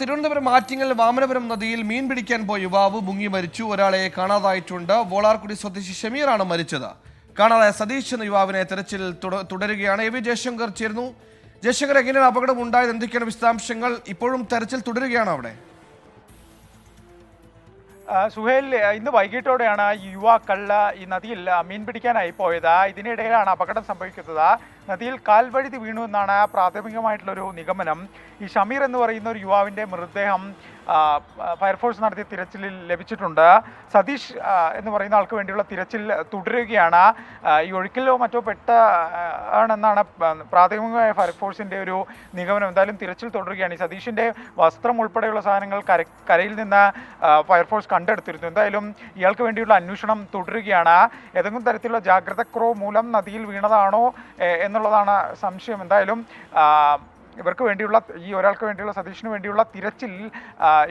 തിരുവനന്തപുരം ആറ്റിങ്ങൽ വാമനപുരം നദിയിൽ മീൻ പിടിക്കാൻ പോയ യുവാവ് മുങ്ങി മരിച്ചു. ഒരാളെ കാണാതായിട്ടുണ്ട്. വോളാർകുടി സ്വദേശി ഷമീറാണ് മരിച്ചത്. കാണാതായ സതീഷ് എന്ന യുവാവിനെ തെരച്ചിൽ തുടരുകയാണ്. എ വി ജയശങ്കർ ചേർന്നു ജയശങ്കർ എങ്ങനെയാണ് അപകടം ഉണ്ടായത് എന്തൊക്കെയാണ് വിശദാംശങ്ങൾ? ഇപ്പോഴും തെരച്ചിൽ തുടരുകയാണ് അവിടെ? സുഹേൽ ഇന്ന് വൈകിട്ടോടെയാണ് യുവാക്കൾ ഈ നദിയിൽ മീൻ പിടിക്കാനായി പോയത്. ഇതിനിടയിലാണ് അപകടം സംഭവിക്കുന്നത്. നദിയിൽ കാൽവഴുതി വീണു എന്നാണ് പ്രാഥമികമായിട്ടുള്ളൊരു നിഗമനം. ഈ ഷമീർ എന്ന് പറയുന്ന ഒരു യുവാവിന്റെ മൃതദേഹം ഫയർഫോഴ്സ് നടത്തിയ തിരച്ചിലിൽ ലഭിച്ചിട്ടുണ്ട്. സതീഷ് എന്ന് പറയുന്ന ആൾക്ക് വേണ്ടിയുള്ള തിരച്ചിൽ തുടരുകയാണ്. ഈ ഒഴുക്കിലോ മറ്റോ പെട്ട ആണെന്നാണ് പ്രാഥമികമായ ഫയർഫോഴ്സിന്റെ ഒരു നിഗമനം. എന്തായാലും തിരച്ചിൽ തുടരുകയാണ്. ഈ സതീഷിന്റെ വസ്ത്രം ഉൾപ്പെടെയുള്ള സാധനങ്ങൾ കര കരയിൽ നിന്ന് ഫയർഫോഴ്സ് കണ്ടെടുത്തിരുന്നു. എന്തായാലും ഇയാൾക്ക് വേണ്ടിയുള്ള അന്വേഷണം തുടരുകയാണ്. ഏതെങ്കിലും തരത്തിലുള്ള ജാഗ്രതക്കുറവ് മൂലം നദിയിൽ വീണതാണോ എ, എന്നുള്ളതാണ് സംശയം. എന്തായാലും ഇവർക്ക് വേണ്ടിയുള്ള ഈ ഒരാൾക്ക് വേണ്ടിയുള്ള സതീഷിന് വേണ്ടിയുള്ള തിരച്ചിൽ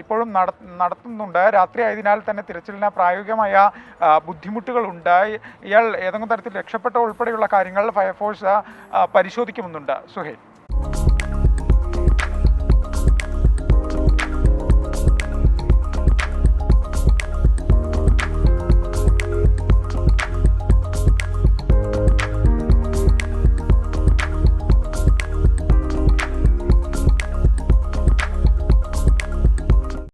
ഇപ്പോഴും നട നടത്തുന്നുണ്ട്. രാത്രി ആയതിനാൽ തന്നെ തിരച്ചിലിന് പ്രായോഗികമായ ബുദ്ധിമുട്ടുകളുണ്ട്. ഇയാൾ ഏതെങ്കിലും തരത്തിൽ രക്ഷപ്പെട്ട ഉൾപ്പെടെയുള്ള കാര്യങ്ങൾ ഫയർഫോഴ്സ് പരിശോധിക്കുന്നുണ്ട്. സുഹേൽ.